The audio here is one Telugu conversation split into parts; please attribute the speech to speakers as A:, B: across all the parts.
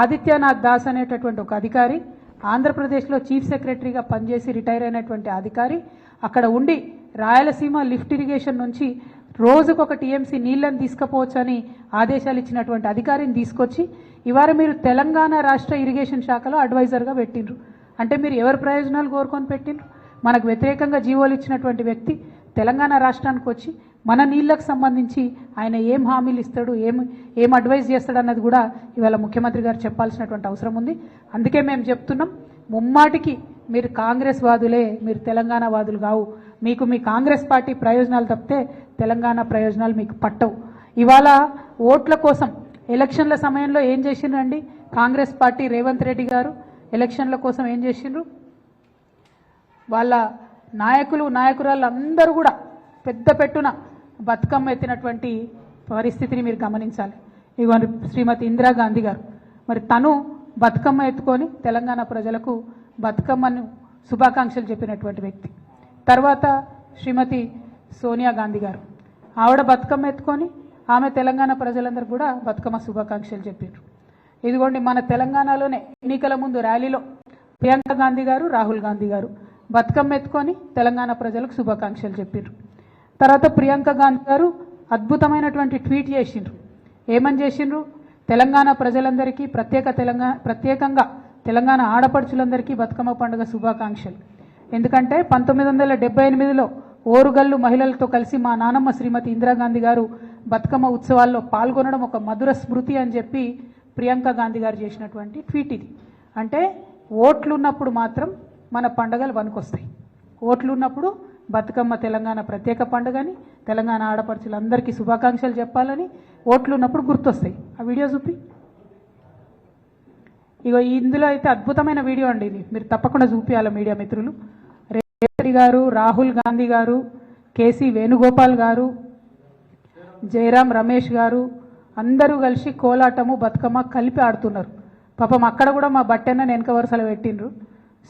A: ఆదిత్యనాథ్ దాస్ అనేటటువంటి ఒక అధికారి ఆంధ్రప్రదేశ్లో చీఫ్ సెక్రటరీగా పనిచేసి రిటైర్ అయినటువంటి అధికారి అక్కడ ఉండి రాయలసీమ లిఫ్ట్ ఇరిగేషన్ నుంచి రోజుకు ఒక టీఎంసీ నీళ్ళను తీసుకుపోవచ్చని ఆదేశాలు ఇచ్చినటువంటి అధికారిని తీసుకొచ్చి ఇవాళ మీరు తెలంగాణ రాష్ట్ర ఇరిగేషన్ శాఖలో అడ్వైజర్గా పెట్టిండ్రు. అంటే మీరు ఎవరి ప్రయోజనాలు కోరుకొని పెట్టిండ్రు? మనకు వ్యతిరేకంగా జీవోలు ఇచ్చినటువంటి వ్యక్తి తెలంగాణ రాష్ట్రానికి వచ్చి మన నీళ్ళకు సంబంధించి ఆయన ఏం హామీలు ఇస్తాడు ఏం ఏం అడ్వైజ్ చేస్తాడు అన్నది కూడా ఇవాళ ముఖ్యమంత్రి గారు చెప్పాల్సినటువంటి అవసరం ఉంది. అందుకే మేము చెప్తున్నాం ముమ్మాటికి మీరు కాంగ్రెస్ వాదులే మీరు తెలంగాణ వాదులు కావు. మీకు మీ కాంగ్రెస్ పార్టీ ప్రయోజనాలు తప్పితే తెలంగాణ ప్రయోజనాలు మీకు పట్టవు. ఇవాళ ఓట్ల కోసం ఎలక్షన్ల సమయంలో ఏం చేసిండ్రండి కాంగ్రెస్ పార్టీ రేవంత్ రెడ్డి గారు ఎలక్షన్ల కోసం ఏం చేసిండ్రు? వాళ్ళ నాయకులు నాయకురాళ్ళు అందరూ కూడా పెద్ద పెట్టున బతుకమ్మ ఎత్తినటువంటి పరిస్థితిని మీరు గమనించాలి. ఇగో శ్రీమతి ఇందిరాగాంధీ గారు. మరి తను బతుకమ్మ ఎత్తుకొని తెలంగాణ ప్రజలకు బతుకమ్మను శుభాకాంక్షలు చెప్పినటువంటి వ్యక్తి. తర్వాత శ్రీమతి సోనియా గాంధీ గారు. ఆవిడ బతుకమ్మ ఎత్తుకొని ఆమె తెలంగాణ ప్రజలందరూ కూడా బతుకమ్మ శుభాకాంక్షలు చెప్పారు ఇదిగోండి మన తెలంగాణలోనే ఎన్నికల ముందు ర్యాలీలో ప్రియాంక గాంధీ గారు రాహుల్ గాంధీ గారు బతుకమ్మ ఎత్తుకొని తెలంగాణ ప్రజలకు శుభాకాంక్షలు చెప్పారు తర్వాత ప్రియాంక గాంధీ గారు అద్భుతమైనటువంటి ట్వీట్ చేసిండ్రు. ఏమని చేసిండ్రు? తెలంగాణ ప్రజలందరికీ ప్రత్యేక తెలంగాణ ప్రత్యేకంగా తెలంగాణ ఆడపడుచులందరికీ బతుకమ్మ పండుగ శుభాకాంక్షలు. ఎందుకంటే పంతొమ్మిది వందల డెబ్బై ఎనిమిదిలో ఓరుగల్లు మహిళలతో కలిసి మా నానమ్మ శ్రీమతి ఇందిరాగాంధీ గారు బతుకమ్మ ఉత్సవాల్లో పాల్గొనడం ఒక మధుర స్మృతి అని చెప్పి ప్రియాంక గాంధీ గారు చేసినటువంటి ట్వీట్ ఇది. అంటే ఓట్లు ఉన్నప్పుడు మాత్రం మన పండుగలు వనుకొస్తాయి ఓట్లు ఉన్నప్పుడు బతుకమ్మ తెలంగాణ ప్రత్యేక పండుగని తెలంగాణ ఆడపడుచులందరికీ శుభాకాంక్షలు చెప్పాలని ఓట్లు ఉన్నప్పుడు గుర్తొస్తాయి. ఆ వీడియో చూపి. ఇగో ఇందులో అయితే అద్భుతమైన వీడియో అండి ఇది. మీరు తప్పకుండా చూపించాలి మీడియా మిత్రులు. రేవంత్ గారు రాహుల్ గాంధీ గారు కేసీ వేణుగోపాల్ గారు జయరాం రమేష్ గారు అందరూ కలిసి కోలాటము బతుకమ్మ కలిపి ఆడుతున్నారు. పాపం అక్కడ కూడా మా బట్టెన్నను వెనక వరుసలో పెట్టిండ్రు.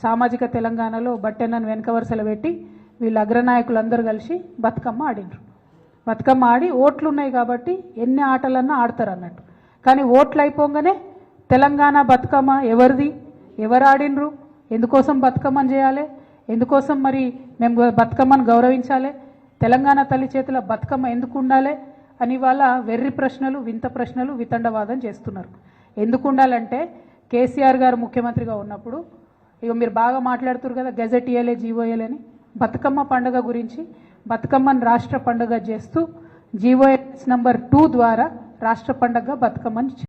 A: సామాజిక తెలంగాణలో బట్టెన్నను వెనక వరుసలో పెట్టి వీళ్ళ అగ్రనాయకులు అందరూ కలిసి బతుకమ్మ ఆడిండ్రు. బతుకమ్మ ఆడి ఓట్లు ఉన్నాయి కాబట్టి ఎన్ని ఆటలన్నా ఆడతారు అన్నట్టు. కానీ ఓట్లు అయిపోగానే తెలంగాణ బతుకమ్మ ఎవరిది? ఎవరు ఆడినరు ఎందుకోసం బతుకమ్మని చేయాలి? ఎందుకోసం మరి మేము బతుకమ్మను గౌరవించాలి? తెలంగాణ తల్లి చేతుల బతుకమ్మ ఎందుకు ఉండాలి? అని వాళ్ళ వెర్రి ప్రశ్నలు వింత ప్రశ్నలు వితండవాదం చేస్తున్నారు. ఎందుకు ఉండాలంటే కేసీఆర్ గారు ముఖ్యమంత్రిగా ఉన్నప్పుడు ఇక మీరు బాగా మాట్లాడుతున్నారు కదా గెజెట్ ఇయ్యలే జీవో అని. బతుకమ్మ పండుగ గురించి బతుకమ్మను రాష్ట్ర పండుగ చేస్తూ జీవోఎస్ నంబర్ టూ ద్వారా రాష్ట్ర పండుగ బతుకమ్మని